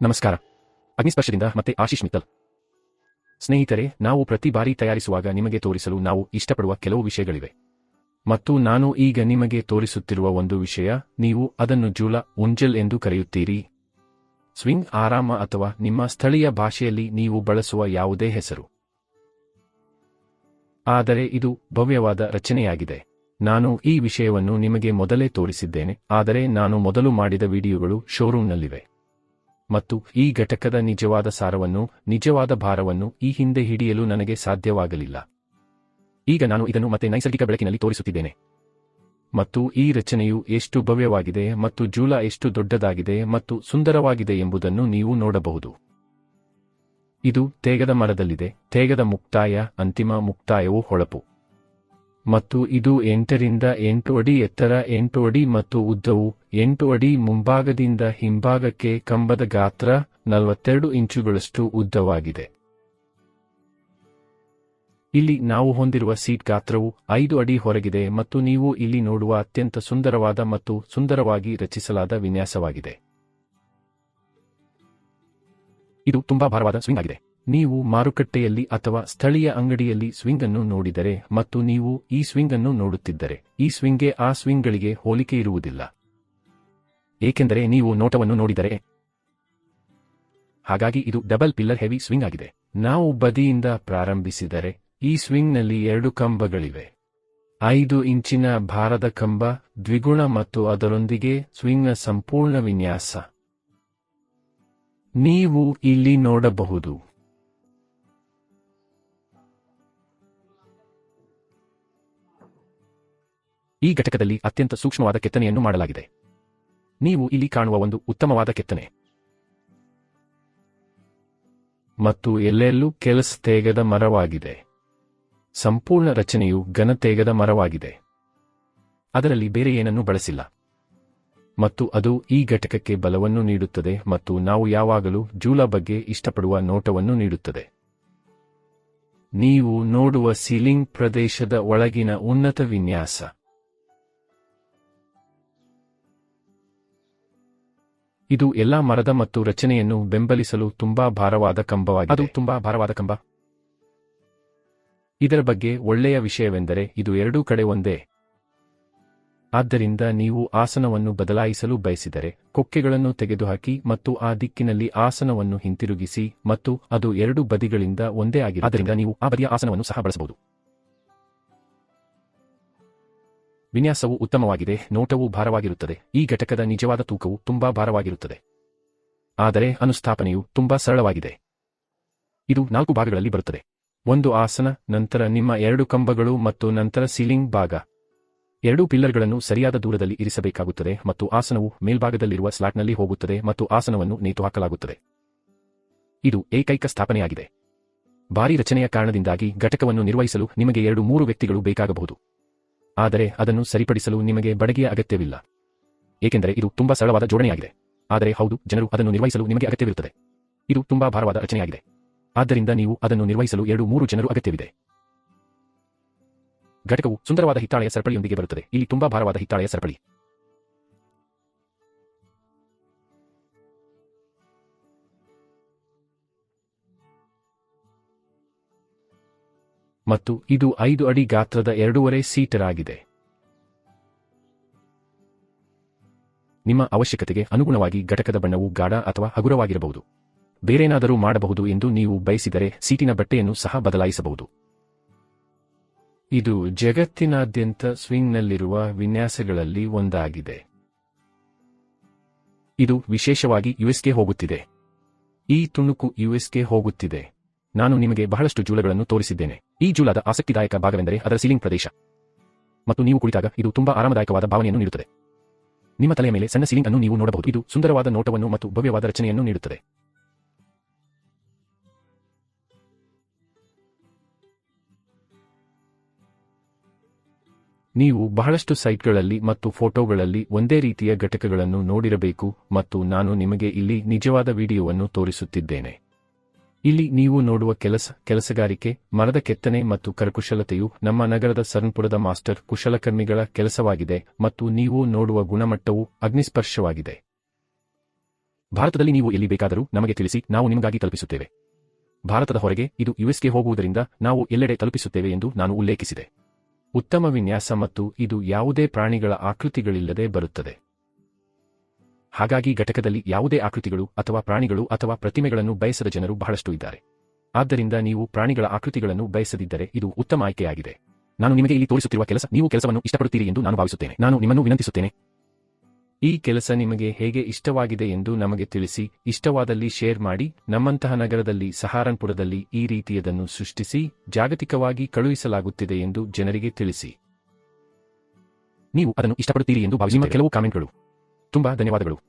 ನಮಸ್ಕಾರ. ಅಗ್ನಿಸ್ಪರ್ಶದಿಂದ ಮತ್ತೆ ಆಶೀಶ್ ಮಿತ್ತಲ್. ಸ್ನೇಹಿತರೆ, ನಾವು ಪ್ರತಿ ಬಾರಿ ತಯಾರಿಸುವಾಗ ನಿಮಗೆ ತೋರಿಸಲು ನಾವು ಇಷ್ಟಪಡುವ ಕೆಲವು ವಿಷಯಗಳಿವೆ. ಮತ್ತು ನಾನು ಈಗ ನಿಮಗೆ ತೋರಿಸುತ್ತಿರುವ ಒಂದು ವಿಷಯ, ನೀವು ಅದನ್ನು ಜೂಲ ಉಂಜಲ್ ಎಂದು ಕರೆಯುತ್ತೀರಿ. ಸ್ವಿಂಗ್ ಆರಾಮ ಅಥವಾ ನಿಮ್ಮ ಸ್ಥಳೀಯ ಭಾಷೆಯಲ್ಲಿ ನೀವು ಬಳಸುವ ಯಾವುದೇ ಹೆಸರು. ಆದರೆ ಇದು ಭವ್ಯವಾದ ರಚನೆಯಾಗಿದೆ. ನಾನು ಈ ವಿಷಯವನ್ನು ನಿಮಗೆ ಮೊದಲೇ ತೋರಿಸಿದ್ದೇನೆ, ಆದರೆ ನಾನು ಮೊದಲು ಮಾಡಿದ ವಿಡಿಯೋಗಳು ಶೋರೂಮ್ನಲ್ಲಿವೆ. ಮತ್ತು ಈ ಘಟಕದ ನಿಜವಾದ ಸಾರವನ್ನು, ನಿಜವಾದ ಭಾರವನ್ನು ಈ ಹಿಂದೆ ಹಿಡಿಯಲು ನನಗೆ ಸಾಧ್ಯವಾಗಲಿಲ್ಲ. ಈಗ ನಾನು ಇದನ್ನು ಮತ್ತೆ ನೈಸರ್ಗಿಕ ಬೆಳಕಿನಲ್ಲಿ ತೋರಿಸುತ್ತಿದ್ದೇನೆ. ಮತ್ತು ಈ ರಚನೆಯು ಎಷ್ಟು ಭವ್ಯವಾಗಿದೆ ಮತ್ತು ಜೂಲ ಎಷ್ಟು ದೊಡ್ಡದಾಗಿದೆ ಮತ್ತು ಸುಂದರವಾಗಿದೆ ಎಂಬುದನ್ನು ನೀವು ನೋಡಬಹುದು. ಇದು ತೇಗದ ಮರದಲ್ಲಿದೆ, ತೇಗದ ಮುಕ್ತಾಯ, ಅಂತಿಮ ಮುಕ್ತಾಯವು ಹೊಳಪು. ಮತ್ತು ಇದು ಎಂಟರಿಂದ ಎಂಟು ಅಡಿ ಎತ್ತರ ಎಂಟು ಅಡಿ ಮತ್ತು ಉದ್ದವು ಎಂಟು ಅಡಿ ಮುಂಭಾಗದಿಂದ ಹಿಂಭಾಗಕ್ಕೆ ಕಂಬದ ಗಾತ್ರ ನಲವತ್ತೆರಡು ಇಂಚುಗಳಷ್ಟು ಉದ್ದವಾಗಿದೆ. ಇಲ್ಲಿ ನಾವು ಹೊಂದಿರುವ ಸೀಟ್ ಗಾತ್ರವು ಐದು ಅಡಿ ಹೊರಗಿದೆ ಮತ್ತು ನೀವು ಇಲ್ಲಿ ನೋಡುವ ಅತ್ಯಂತ ಸುಂದರವಾದ ಮತ್ತು ಸುಂದರವಾಗಿ ರಚಿಸಲಾದ ವಿನ್ಯಾಸವಾಗಿದೆ. ಇದು ತುಂಬಾ ಭಾರವಾದ ಸ್ವಿಂಗ್ ಆಗಿದೆ. ನೀವು ಮಾರುಕಟ್ಟೆಯಲ್ಲಿ ಅಥವಾ ಸ್ಥಳೀಯ ಅಂಗಡಿಯಲ್ಲಿ ಸ್ವಿಂಗ್ ಅನ್ನು ನೋಡಿದರೆ ಮತ್ತು ನೀವು ಈ ಸ್ವಿಂಗ್ ಅನ್ನು ನೋಡುತ್ತಿದ್ದರೆ, ಈ ಸ್ವಿಂಗ್ಗೆ ಆ ಸ್ವಿಂಗ್ಗಳಿಗೆ ಹೋಲಿಕೆ ಇರುವುದಿಲ್ಲ. ಏಕೆಂದರೆ ನೀವು ನೋಟವನ್ನು ನೋಡಿದರೆ, ಹಾಗಾಗಿ ಇದು ಡಬಲ್ ಪಿಲ್ಲರ್ ಹೆವಿ ಸ್ವಿಂಗ್ ಆಗಿದೆ. ನಾವು ಬದಿಯಿಂದ ಪ್ರಾರಂಭಿಸಿದರೆ, ಈ ಸ್ವಿಂಗ್ನಲ್ಲಿ ಎರಡು ಕಂಬಗಳಿವೆ. ಐದು ಇಂಚಿನ ಭಾರದ ಕಂಬ, ದ್ವಿಗುಣ ಮತ್ತು ಅದರೊಂದಿಗೆ ಸ್ವಿಂಗ್ನ ಸಂಪೂರ್ಣ ವಿನ್ಯಾಸ. ನೀವು ಇಲ್ಲಿ ನೋಡಬಹುದು. ಈ ಘಟಕದಲ್ಲಿ ಅತ್ಯಂತ ಸೂಕ್ಷ್ಮವಾದ ಕೆತ್ತನೆಯನ್ನು ಮಾಡಲಾಗಿದೆ. ನೀವು ಇಲ್ಲಿ ಕಾಣುವ ಒಂದು ಉತ್ತಮವಾದ ಕೆತ್ತನೆ. ಮತ್ತು ಎಲ್ಲೆಲ್ಲೂ ಕೆಲಸ ತೇಗದ ಮರವಾಗಿದೆ. ಸಂಪೂರ್ಣ ರಚನೆಯು ಘನತೇಗದ ಮರವಾಗಿದೆ. ಅದರಲ್ಲಿ ಬೇರೆ ಏನನ್ನೂ ಬಳಸಿಲ್ಲ. ಮತ್ತು ಅದು ಈ ಘಟಕಕ್ಕೆ ಬಲವನ್ನು ನೀಡುತ್ತದೆ ಮತ್ತು ನಾವು ಯಾವಾಗಲೂ ಜೂಲ ಬಗ್ಗೆ ಇಷ್ಟಪಡುವ ನೋಟವನ್ನು ನೀಡುತ್ತದೆ. ನೀವು ನೋಡುವ ಸೀಲಿಂಗ್ ಪ್ರದೇಶದ ಒಳಗಿನ ಉನ್ನತ ವಿನ್ಯಾಸ. ಇದು ಎಲ್ಲಾ ಮರದ ಮತ್ತು ರಚನೆಯನ್ನು ಬೆಂಬಲಿಸಲು ತುಂಬಾ ಭಾರವಾದ ಕಂಬವಾಗಿದೆ. ಅದು ತುಂಬಾ ಭಾರವಾದ ಕಂಬ. ಇದರ ಬಗ್ಗೆ ಒಳ್ಳೆಯ ವಿಷಯವೆಂದರೆ ಇದು ಎರಡೂ ಕಡೆ ಒಂದೇ. ಆದ್ದರಿಂದ ನೀವು ಆಸನವನ್ನು ಬದಲಾಯಿಸಲು ಬಯಸಿದರೆ ಕೊಕ್ಕೆಗಳನ್ನು ತೆಗೆದುಹಾಕಿ ಮತ್ತು ಆ ದಿಕ್ಕಿನಲ್ಲಿ ಆಸನವನ್ನು ಹಿಂತಿರುಗಿಸಿ ಮತ್ತು ಅದು ಎರಡು ಬದಿಗಳಿಂದ ಒಂದೇ ಆಗಿದೆ ಆದ್ದರಿಂದ ನೀವು ಆ ಬದಿಯ ಆಸನವನ್ನು ಸಹ ಬಳಸಬಹುದು. ವಿನ್ಯಾಸವು ಉತ್ತಮವಾಗಿದೆ, ನೋಟವು ಭಾರವಾಗಿರುತ್ತದೆ, ಈ ಘಟಕದ ನಿಜವಾದ ತೂಕವು ತುಂಬಾ ಭಾರವಾಗಿರುತ್ತದೆ. ಆದರೆ ಅನುಸ್ಥಾಪನೆಯು ತುಂಬಾ ಸರಳವಾಗಿದೆ. ಇದು ನಾಲ್ಕು ಭಾಗಗಳಲ್ಲಿ ಬರುತ್ತದೆ. ಒಂದು ಆಸನ, ನಂತರ ನಿಮ್ಮ ಎರಡು ಕಂಬಗಳು ಮತ್ತು ನಂತರ ಸೀಲಿಂಗ್ ಭಾಗ. ಎರಡೂ ಪಿಲ್ಲರ್ಗಳನ್ನು ಸರಿಯಾದ ದೂರದಲ್ಲಿ ಇರಿಸಬೇಕಾಗುತ್ತದೆ ಮತ್ತು ಆಸನವು ಮೇಲ್ಭಾಗದಲ್ಲಿರುವ ಸ್ಲಾಟ್ನಲ್ಲಿ ಹೋಗುತ್ತದೆ ಮತ್ತು ಆಸನವನ್ನು ನೇತುಹಾಕಲಾಗುತ್ತದೆ. ಇದು ಏಕೈಕ ಸ್ಥಾಪನೆಯಾಗಿದೆ. ಭಾರಿ ರಚನೆಯ ಕಾರಣದಿಂದಾಗಿ ಘಟಕವನ್ನು ನಿರ್ವಹಿಸಲು ನಿಮಗೆ ಎರಡು ಮೂರು ವ್ಯಕ್ತಿಗಳು ಬೇಕಾಗಬಹುದು. ಆದರೆ ಅದನ್ನು ಸರಿಪಡಿಸಲು ನಿಮಗೆ ಬಡಗಿಯ ಅಗತ್ಯವಿಲ್ಲ. ಏಕೆಂದರೆ ಇದು ತುಂಬಾ ಸರಳವಾದ ಜೋಡಣೆಯಾಗಿದೆ. ಆದರೆ ಹೌದು, ಜನರು ಅದನ್ನು ನಿರ್ವಹಿಸಲು ನಿಮಗೆ ಅಗತ್ಯವಿರುತ್ತದೆ. ಇದು ತುಂಬಾ ಭಾರವಾದ ರಚನೆಯಾಗಿದೆ. ಆದ್ದರಿಂದ ನೀವು ಅದನ್ನು ನಿರ್ವಹಿಸಲು ಎರಡು ಮೂರು ಜನರು ಅಗತ್ಯವಿದೆ. ಘಟಕವು ಸುಂದರವಾದ ಹಿತ್ತಾಳೆಯ ಸರಪಳಿಯೊಂದಿಗೆ ಬರುತ್ತದೆ. ಇಲ್ಲಿ ತುಂಬಾ ಭಾರವಾದ ಹಿತ್ತಾಳೆಯ ಸರಪಳಿ. ಮತ್ತು ಇದು ಐದು ಅಡಿ ಗಾತ್ರದ ಎರಡೂವರೆ ಸೀಟರ್ ಆಗಿದೆ ನಿಮ್ಮ ಅವಶ್ಯಕತೆಗೆ ಅನುಗುಣವಾಗಿ ಘಟಕದ ಬಣ್ಣವು ಗಾಢ ಅಥವಾ ಹಗುರವಾಗಿರಬಹುದು. ಬೇರೇನಾದರೂ ಮಾಡಬಹುದು ಎಂದು ನೀವು ಬಯಸಿದರೆ ಸೀಟಿನ ಬಟ್ಟೆಯನ್ನು ಸಹ ಬದಲಾಯಿಸಬಹುದು. ಇದು ಜಗತ್ತಿನಾದ್ಯಂತ ಸ್ವಿಂಗ್ನಲ್ಲಿರುವ ವಿನ್ಯಾಸಗಳಲ್ಲಿ ಒಂದಾಗಿದೆ. ಇದು ವಿಶೇಷವಾಗಿ ಯುಎಸ್ಗೆ ಹೋಗುತ್ತಿದೆ. ಈ ತುಣುಕು ಯುಎಸ್ಗೆ ಹೋಗುತ್ತಿದೆ. ನಾನು ನಿಮಗೆ ಬಹಳಷ್ಟು ಜೂಲಗಳನ್ನು ತೋರಿಸಿದ್ದೇನೆ. ಈ ಜೂಲಾದ ಆಸಕ್ತಿದಾಯಕ ಭಾಗವೆಂದರೆ ಅದರ ಸೀಲಿಂಗ್ ಪ್ರದೇಶ. ಮತ್ತು ನೀವು ಕುಳಿತಾಗ ಇದು ತುಂಬಾ ಆರಾಮದಾಯಕವಾದ ಭಾವನೆಯನ್ನು ನೀಡುತ್ತದೆ. ನಿಮ್ಮ ತಲೆಯ ಮೇಲೆ ಸಣ್ಣ ಸೀಲಿಂಗ್ ಅನ್ನು ನೀವು ನೋಡಬಹುದು. ಇದು ಸುಂದರವಾದ ನೋಟವನ್ನು ಮತ್ತು ಭವ್ಯವಾದ ರಚನೆಯನ್ನು ನೀಡುತ್ತದೆ. ನೀವು ಬಹಳಷ್ಟು ಸೈಟ್ಗಳಲ್ಲಿ ಮತ್ತು ಫೋಟೋಗಳಲ್ಲಿ ಒಂದೇ ರೀತಿಯ ಘಟಕಗಳನ್ನು ನೋಡಿರಬೇಕು ಮತ್ತು ನಾನು ನಿಮಗೆ ಇಲ್ಲಿ ನಿಜವಾದ ವಿಡಿಯೋವನ್ನು ತೋರಿಸುತ್ತಿದ್ದೇನೆ. ಇಲ್ಲಿ ನೀವು ನೋಡುವ ಕೆಲಸ, ಕೆಲಸಗಾರಿಕೆ, ಮರದ ಕೆತ್ತನೆ ಮತ್ತು ಕರಕುಶಲತೆಯು ನಮ್ಮ ನಗರದ ಸರ್ನ್ಪುರದ ಮಾಸ್ಟರ್ ಕುಶಲಕರ್ಮಿಗಳ ಕೆಲಸವಾಗಿದೆ ಮತ್ತು ನೀವು ನೋಡುವ ಗುಣಮಟ್ಟವು ಅಗ್ನಿಸ್ಪರ್ಶವಾಗಿದೆ. ಭಾರತದಲ್ಲಿ ನೀವು ಎಲ್ಲಿ ಬೇಕಾದರೂ ನಮಗೆ ತಿಳಿಸಿ, ನಾವು ನಿಮಗಾಗಿ ತಲುಪಿಸುತ್ತೇವೆ. ಭಾರತದ ಹೊರಗೆ ಇದು ಯುಎಸ್ಗೆ ಹೋಗುವುದರಿಂದ ನಾವು ಎಲ್ಲೆಡೆ ತಲುಪಿಸುತ್ತೇವೆ ಎಂದು ನಾನು ಉಲ್ಲೇಖಿಸಿದೆ. ಉತ್ತಮ ವಿನ್ಯಾಸ ಮತ್ತು ಇದು ಯಾವುದೇ ಪ್ರಾಣಿಗಳ ಆಕೃತಿಗಳಿಲ್ಲದೆ ಬರುತ್ತದೆ. ಹಾಗಾಗಿ ಘಟಕದಲ್ಲಿ ಯಾವುದೇ ಆಕೃತಿಗಳು ಅಥವಾ ಪ್ರಾಣಿಗಳು ಅಥವಾ ಪ್ರತಿಮೆಗಳನ್ನು ಬಯಸದ ಜನರು ಬಹಳಷ್ಟು ಇದ್ದಾರೆ. ಆದ್ದರಿಂದ ನೀವು ಪ್ರಾಣಿಗಳ ಆಕೃತಿಗಳನ್ನು ಬಯಸದಿದ್ದರೆ ಇದು ಉತ್ತಮ ಆಯ್ಕೆಯಾಗಿದೆ. ನಾನು ನಿಮಗೆ ಇಲ್ಲಿ ತೋರಿಸುತ್ತಿರುವ ಕೆಲಸ, ನೀವು ಕೆಲಸವನ್ನು ಇಷ್ಟಪಡುತ್ತೀರಿ ಎಂದು ನಾನು ಭಾವಿಸುತ್ತೇನೆ. ನಾನು ನಿಮ್ಮನ್ನು ವಿನಂತಿಸುತ್ತೇನೆ. ಈ ಕೆಲಸ ನಿಮಗೆ ಹೇಗೆ ಇಷ್ಟವಾಗಿದೆ ಎಂದು ನಮಗೆ ತಿಳಿಸಿ, ಇಷ್ಟವಾದಲ್ಲಿ ಶೇರ್ ಮಾಡಿ, ನಮ್ಮಂತಹ ನಗರದಲ್ಲಿ ಸಹಾರನ್ಪುರದಲ್ಲಿ ಈ ರೀತಿಯದನ್ನು ಸೃಷ್ಟಿಸಿ, ಜಾಗತಿಕವಾಗಿ ಕಳುಹಿಸಲಾಗುತ್ತಿದೆ ಎಂದು ಜನರಿಗೆ ತಿಳಿಸಿ. ನೀವು ಅದನ್ನು ಇಷ್ಟಪಡುತ್ತೀರಿ ಎಂದು ಭಾವಿಸಿ ಕೆಲವು ಕಾಮೆಂಟ್ಗಳು. ತುಂಬಾ ಧನ್ಯವಾದಗಳು.